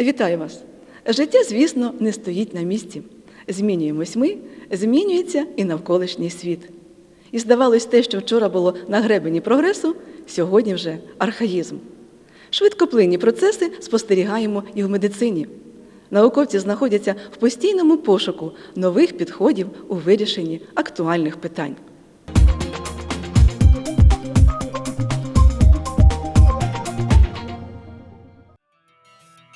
Вітаю вас! Життя, звісно, не стоїть на місці. Змінюємось ми, змінюється і навколишній світ. І здавалось, те, що вчора було на гребені прогресу, сьогодні вже архаїзм. Швидкоплинні процеси спостерігаємо і в медицині. Науковці знаходяться в постійному пошуку нових підходів у вирішенні актуальних питань.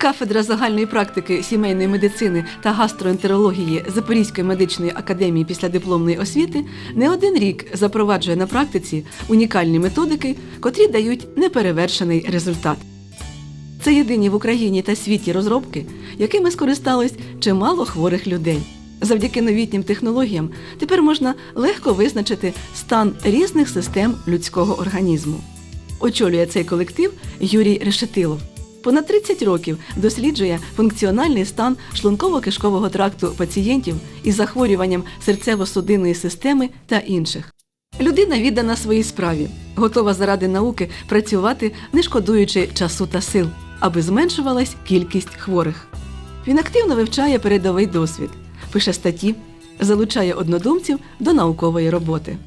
Кафедра загальної практики сімейної медицини та гастроентерології Запорізької медичної академії післядипломної освіти не один рік запроваджує на практиці унікальні методики, котрі дають неперевершений результат. Це єдині в Україні та світі розробки, якими скористалось чимало хворих людей. Завдяки новітнім технологіям тепер можна легко визначити стан різних систем людського організму. Очолює цей колектив Юрій Решетилов. Понад 30 років досліджує функціональний стан шлунково-кишкового тракту пацієнтів із захворюванням серцево-судинної системи та інших. Людина віддана своїй справі, готова заради науки працювати, не шкодуючи часу та сил, аби зменшувалась кількість хворих. Він активно вивчає передовий досвід, пише статті, залучає однодумців до наукової роботи.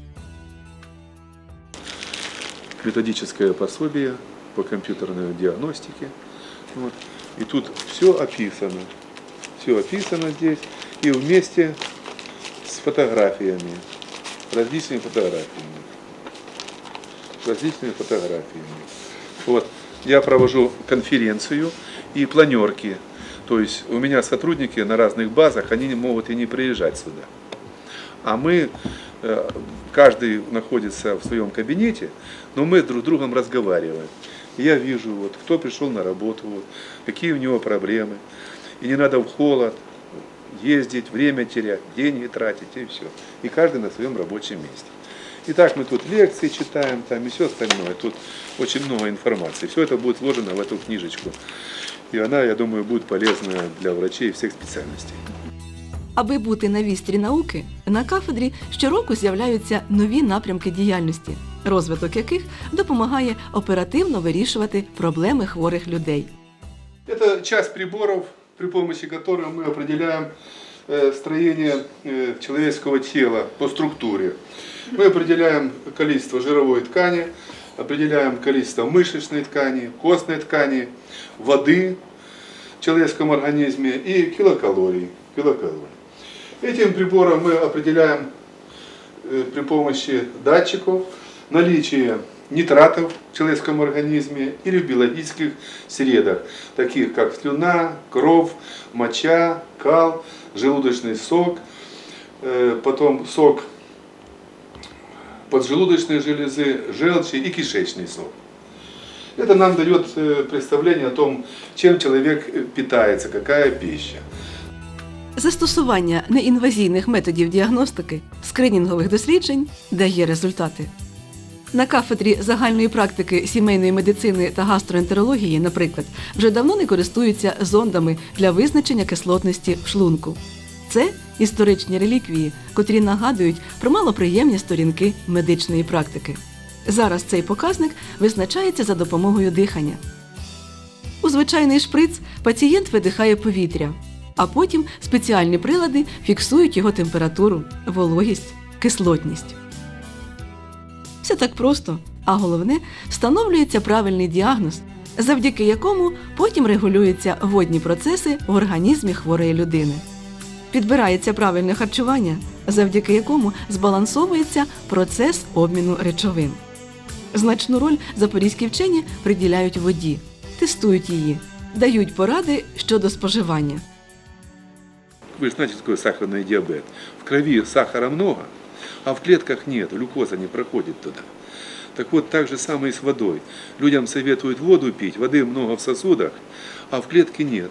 методическое пособие по компьютерной диагностике. Вот. И тут все описано. Все описано здесь. И вместе с фотографиями. Различными фотографиями. Различными фотографиями. Вот. Я провожу конференцию и планерки. То есть у меня сотрудники на разных базах, они могут и не приезжать сюда. А мы, э, каждый находится в своем кабинете, но мы друг с другом разговариваем. И я вижу, вот, кто пришел на работу, вот, какие у него проблемы. И не надо в холод ездить, время терять, деньги тратить и все. И каждый на своем рабочем месте. Итак, мы тут лекции читаем, там и все остальное. Тут очень много информации. Все это будет вложено в эту книжечку. И она, я думаю, будет полезна для врачей всех специальностей. Аби бути на вістрі науки, на кафедрі щороку з'являються нові напрямки діяльності, розвиток яких допомагає оперативно вирішувати проблеми хворих людей. Это часть приборов, при помощи которых мы определяем э, строение э, человеческого тела по структуре. Мы определяем количество жировой ткани, определяем количество мышечной ткани, костной ткани, воды в человеческом организме и килокалорий. килокалорий. Этим прибором мы определяем э, при помощи датчиков наличие нитратов в человеческом организме или в биологических средах, таких как слюна, кровь, моча, кал, желудочный сок, э, потом сок поджелудочной железы, желчи и кишечный сок. Это нам дает э, представление о том, чем человек э, питается, какая пища. Застосування неінвазійних методів діагностики, скринінгових досліджень дає результати. На кафедрі загальної практики сімейної медицини та гастроентерології, наприклад, вже давно не користуються зондами для визначення кислотності в шлунку. Це історичні реліквії, котрі нагадують про малоприємні сторінки медичної практики. Зараз цей показник визначається за допомогою дихання. У звичайний шприц пацієнт видихає повітря, а потім спеціальні прилади фіксують його температуру, вологість, кислотність. Все так просто, а головне встановлюється правильний діагноз, завдяки якому потім регулюються водні процеси в організмі хворої людини. Підбирається правильне харчування, завдяки якому збалансовується процес обміну речовин. Значну роль запорізькі вчені приділяють воді, тестують її, дають поради щодо споживання. Вы же знаете, что такое сахарный. В крови сахара много, а в клетках нет, глюкоза не проходит туда. Так вот, так же самое и с водой. Людям советуют воду пить, воды много в сосудах, а в клетке нет.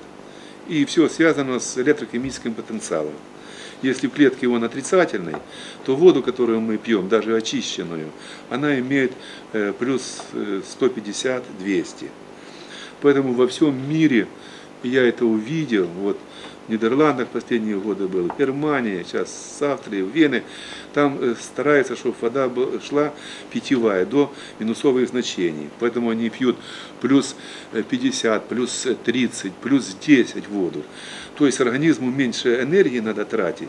И все связано с электрохимическим потенциалом. Если в клетке он отрицательный, то воду, которую мы пьем, даже очищенную, она имеет э, плюс э, 150-200. Поэтому во всем мире я это увидел, вот, Нидерландах последние годы был, в Германии, сейчас с Австрии, в Вене. Там э, старается, чтобы вода бу- шла питьевая до минусовых значений. Поэтому они пьют плюс э, 50, плюс э, 30, плюс 10 воду. То есть организму меньше энергии надо тратить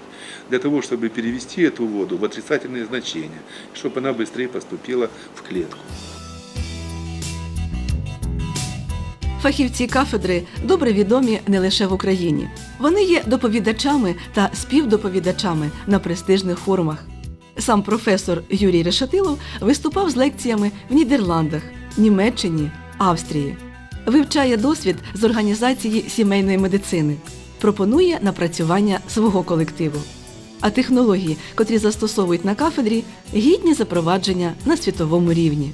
для того, чтобы перевести эту воду в отрицательные значения, чтобы она быстрее поступила в клетку. Фахівці кафедри добре відомі не лише в Україні. Вони є доповідачами та співдоповідачами на престижних форумах. Сам професор Юрій Решетилов виступав з лекціями в Нідерландах, Німеччині, Австрії. Вивчає досвід з організації сімейної медицини, пропонує напрацювання свого колективу. А технології, котрі застосовують на кафедрі, гідні запровадження на світовому рівні.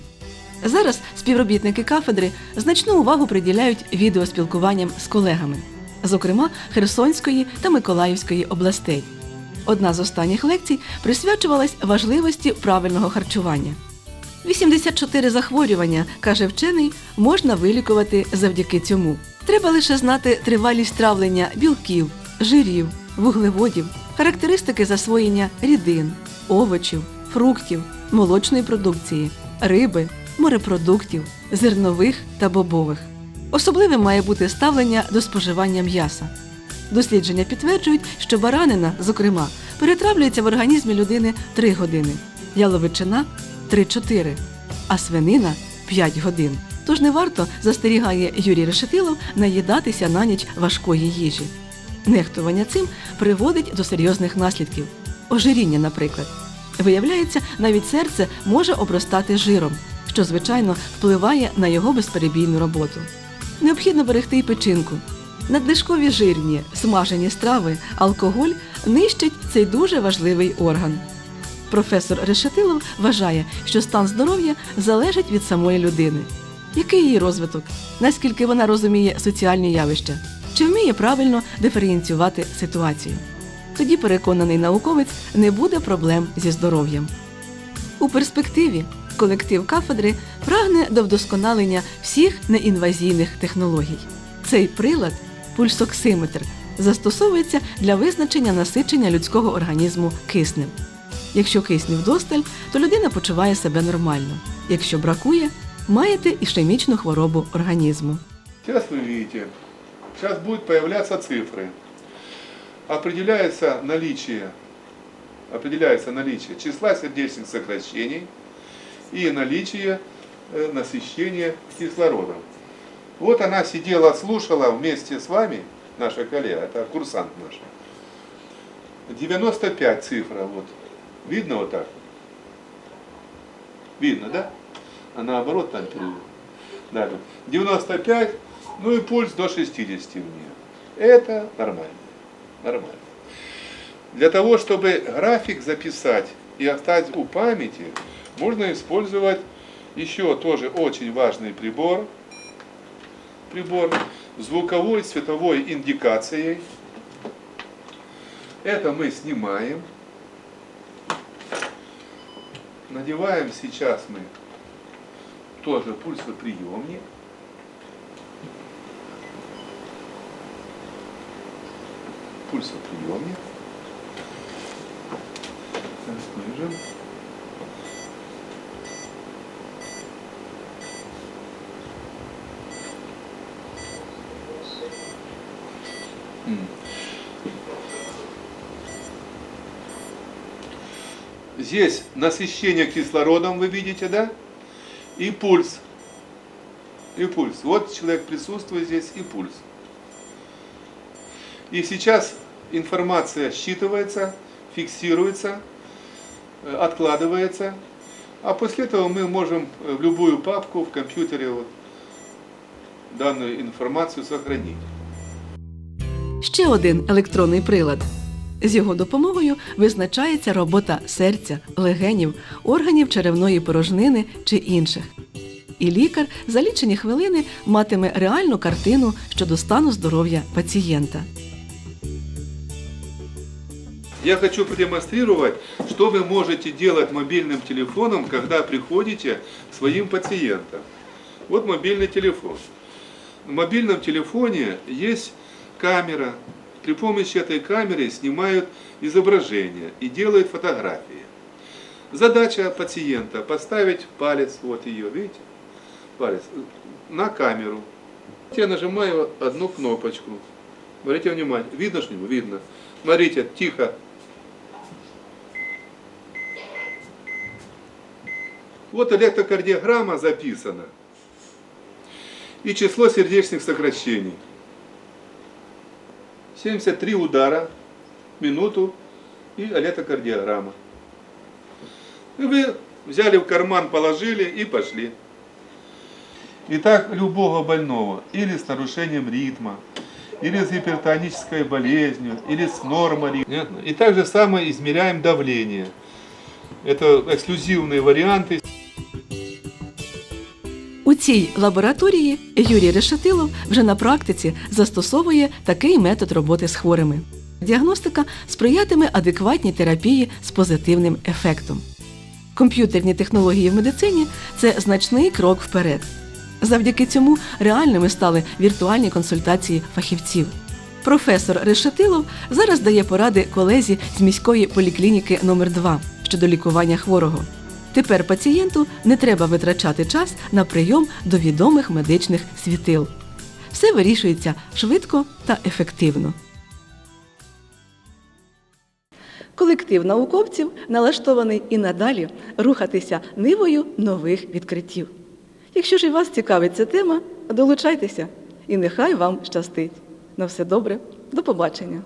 Зараз співробітники кафедри значну увагу приділяють відеоспілкуванням з колегами, зокрема Херсонської та Миколаївської областей. Одна з останніх лекцій присвячувалась важливості правильного харчування. 84 захворювання, каже вчений, можна вилікувати завдяки цьому. Треба лише знати тривалість травлення білків, жирів, вуглеводів, характеристики засвоєння рідин, овочів, фруктів, молочної продукції, риби, морепродуктів, зернових та бобових. Особливим має бути ставлення до споживання м'яса. Дослідження підтверджують, що баранина, зокрема, перетравлюється в організмі людини 3 години, яловичина 3-4, а свинина 5 годин. Тож не варто, застерігає Юрій Решетилов, наїдатися на ніч важкої їжі. Нехтування цим приводить до серйозних наслідків. Ожиріння, наприклад. Виявляється, навіть серце може обростати жиром, що, звичайно, впливає на його безперебійну роботу. Необхідно берегти й печінку. Надлишкові жирні, смажені страви, алкоголь нищать цей дуже важливий орган. Професор Решетилов вважає, що стан здоров'я залежить від самої людини. Який її розвиток? Наскільки вона розуміє соціальні явища? Чи вміє правильно диференціювати ситуацію? Тоді переконаний науковець не буде проблем зі здоров'ям. У перспективі колектив кафедри прагне до вдосконалення всіх неінвазійних технологій. Цей прилад, пульсоксиметр, застосовується для визначення насичення людського організму киснем. Якщо кисню вдосталь, то людина почуває себе нормально. Якщо бракує, маєте ішемічну хворобу організму. Сейчас вы видите, сейчас будут появляться цифры. Определяется наличие, определяется наличие числа сердечных сокращений и наличие э, насыщения кислородом. Вот она сидела, слушала вместе с вами, наша коллега, это курсант наш. 95 цифра, вот. Видно вот так? Видно, да? А наоборот там. Да, 95, ну и пульс до 60 у нее. Это нормально. Нормально. Для того, чтобы график записать и оставить у памяти, можно использовать еще тоже очень важный прибор. Прибор звуковой световой индикацией. Это мы снимаем. Надеваем сейчас мы тоже пульсоприемник. Пульсоприемник. Распряжем. Здесь насыщение кислородом, вы видите, да? И пульс. И пульс. Вот человек присутствует здесь, и пульс. И сейчас информация считывается, фиксируется, э, откладывается. А после этого мы можем э, в любую папку в компьютере вот, данную информацию сохранить. Ще один електронний прилад. З його допомогою визначається робота серця, легенів, органів черевної порожнини чи інших. І лікар за лічені хвилини матиме реальну картину щодо стану здоров'я пацієнта. Я хочу продемонстрировать, что вы можете делать мобильным телефоном, когда приходите к своим пациентам. Вот мобильный телефон. В мобильном телефоне есть камера, при помощи этой камеры снимают изображение и делают фотографии. Задача пациента поставить палец, вот ее, видите, палец, на камеру. Я нажимаю одну кнопочку. Смотрите внимание. Видно что Видно. Смотрите, тихо. Вот электрокардиограмма записана. И число сердечных сокращений. 73 удара в минуту и электрокардиограмма. И вы взяли в карман, положили и пошли. Итак, любого больного, или с нарушением ритма, или с гипертонической болезнью, или с нормой. И также самое измеряем давление. Это эксклюзивные варианты. У цій лабораторії Юрій Решетилов вже на практиці застосовує такий метод роботи з хворими. Діагностика сприятиме адекватній терапії з позитивним ефектом. Комп'ютерні технології в медицині це значний крок вперед. Завдяки цьому реальними стали віртуальні консультації фахівців. Професор Решетилов зараз дає поради колезі з міської поліклініки номер 2 щодо лікування хворого. Тепер пацієнту не треба витрачати час на прийом до відомих медичних світил. Все вирішується швидко та ефективно. Колектив науковців налаштований і надалі рухатися нивою нових відкриттів. Якщо ж і вас цікавить ця тема, долучайтеся і нехай вам щастить. На все добре, до побачення!